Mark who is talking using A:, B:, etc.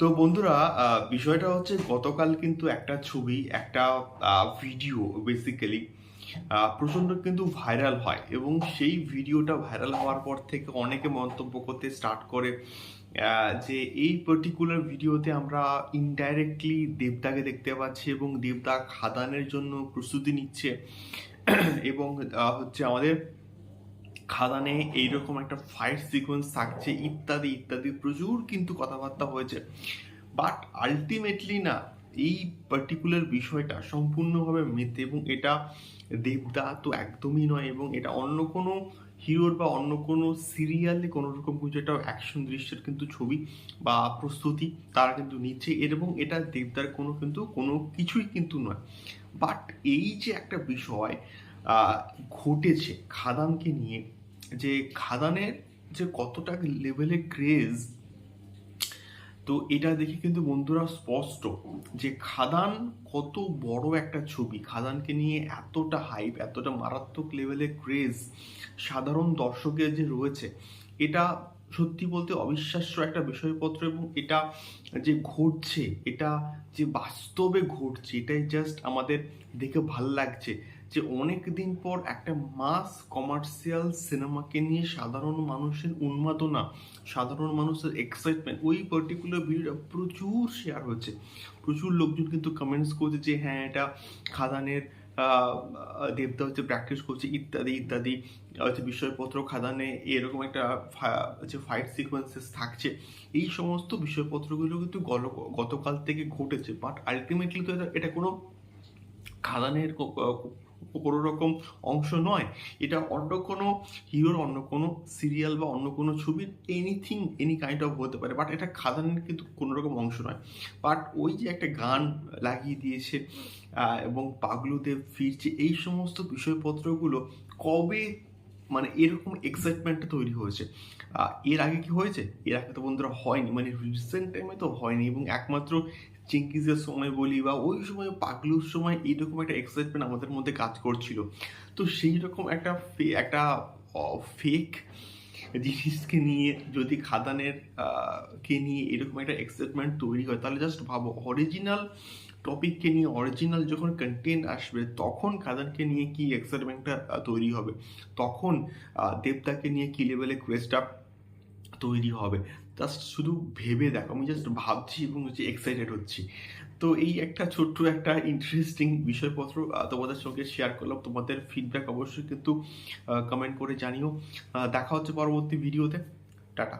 A: তো বন্ধুরা বিষয়টা হচ্ছে গতকাল কিন্তু একটা ছবি, একটা ভিডিও বেসিক্যালি প্রচণ্ড কিন্তু ভাইরাল হয় এবং সেই ভিডিওটা ভাইরাল হওয়ার পর থেকে অনেকে মন্তব্য করতে স্টার্ট করে যে এই পার্টিকুলার ভিডিওতে আমরা ইনডাইরেক্টলি দেবদাকে দেখতে পাচ্ছি এবং দেবদা খাদানের জন্য প্রস্তুতি নিচ্ছে এবং হচ্ছে আমাদের খাদানে এইরকম একটা ফাইট সিকোয়েন্স থাকছে, ইত্যাদি ইত্যাদি। প্রচুর কিন্তু কথাবার্তা হয়েছে। বাট আলটিমেটলি না, এই পার্টিকুলার বিষয়টা সম্পূর্ণভাবে মিথ্যে এবং এটা দেবদা তো একদমই নয় এবং এটা অন্য কোনো হিরোর বা অন্য কোনো সিরিয়ালে কোনো রকম কিছু একটা অ্যাকশন দৃশ্যের কিন্তু ছবি বা প্রস্তুতি তারা কিন্তু নিচ্ছে। এবং এটা দেবদার কোনো কিন্তু, কোনো কিছুই কিন্তু নয়। বাট এই যে একটা বিষয় ঘটেছে খাদানকে নিয়ে যে খাদানের যে কতটা লেভেলে ক্রেজ তো এটা দেখে কিন্তু বন্ধুরা স্পষ্ট যে খাদান কত বড় একটা ছবি। খাদানকে নিয়ে এতটা হাইপ এতটা মারাত্মক লেভেলে ক্রেজ সাধারণ দর্শকের যে রয়েছে, এটা সত্যি বলতে অবিশ্বাস্য একটা বিষয়পত্র এবং এটা যে ঘটছে, এটা যে বাস্তবে ঘটছে, এটাই জাস্ট আমাদের দেখে ভালো লাগছে। যে অনেক দিন পর একটা মাস কমার্শিয়াল সিনেমাকে নিয়ে সাধারণ মানুষের উন্মাদনা, সাধারণ মানুষের এক্সাইটমেন্ট ওই পার্টিকুলার ভিডিওটা প্রচুর শেয়ার হচ্ছে। প্রচুর লোকজন কিন্তু কমেন্টস করছে যে হ্যাঁ এটা খাদানের দেবদা হচ্ছে প্র্যাকটিস করছে, ইত্যাদি ইত্যাদি। হচ্ছে বিষয়পত্র খাদানে এরকম একটা হচ্ছে ফাইট সিকোয়েন্সেস থাকছে। এই সমস্ত বিষয়পত্রগুলো কিন্তু গতকাল থেকে ঘটেছে। বাট আলটিমেটলি তো এটা- কোনো খাদানের কোনো রকম অংশ নয়। এটা অন্য কোনো হিরোর অন্য কোনো সিরিয়াল বা অন্য কোনো ছবির এনিথিং এনি কাইন্ড অফ হতে পারে। বাট এটা খাদানের কিন্তু কোনো রকম অংশ নয়। বাট ওই যে একটা গান লাগিয়ে দিয়েছে এবং পাগলুদেব ফিরছে, এই সমস্ত বিষয়পত্রগুলো কবে এরকম এক্সাইটমেন্টটা তৈরি হয়েছে। এর আগে কি হয়েছে? এর আগে তো বন্ধুরা হয়নি মানে রিসেন্ট টাইমে তো হয়নি এবং একমাত্র চিঙ্কিজের সময় বলি বা ওই সময় পাগলুর সময় এইরকম একটা এক্সাইটমেন্ট আমাদের মধ্যে কাজ করছিল। তো সেই রকম একটা একটা ফেক জিনিসকে নিয়ে যদি খাদানের কে নিয়ে এরকম একটা এক্সাইটমেন্ট তৈরি হয়, তাহলে জাস্ট ভাবো অরিজিনাল টপিককে নিয়ে অরিজিনাল যখন কন্টেন্ট আসবে, তখন খাদানকে নিয়ে কি এক্সাইটমেন্টটা তৈরি হবে? তখন দেবদাকে নিয়ে কি লেভেলে ক্রেজটা তৈরি হবে। জাস্ট শুধু ভেবে দেখো, আমি জাস্ট ভাবছি এবং হচ্ছে এক্সাইটেড হচ্ছি। তো এই একটা ছোট্ট একটা ইন্টারেস্টিং বিষয়পত্র তোমাদের সঙ্গে শেয়ার করলাম। তোমাদের ফিডব্যাক অবশ্যই কিন্তু কমেন্ট করে জানিও। দেখা হচ্ছে পরবর্তী ভিডিওতে টাটা।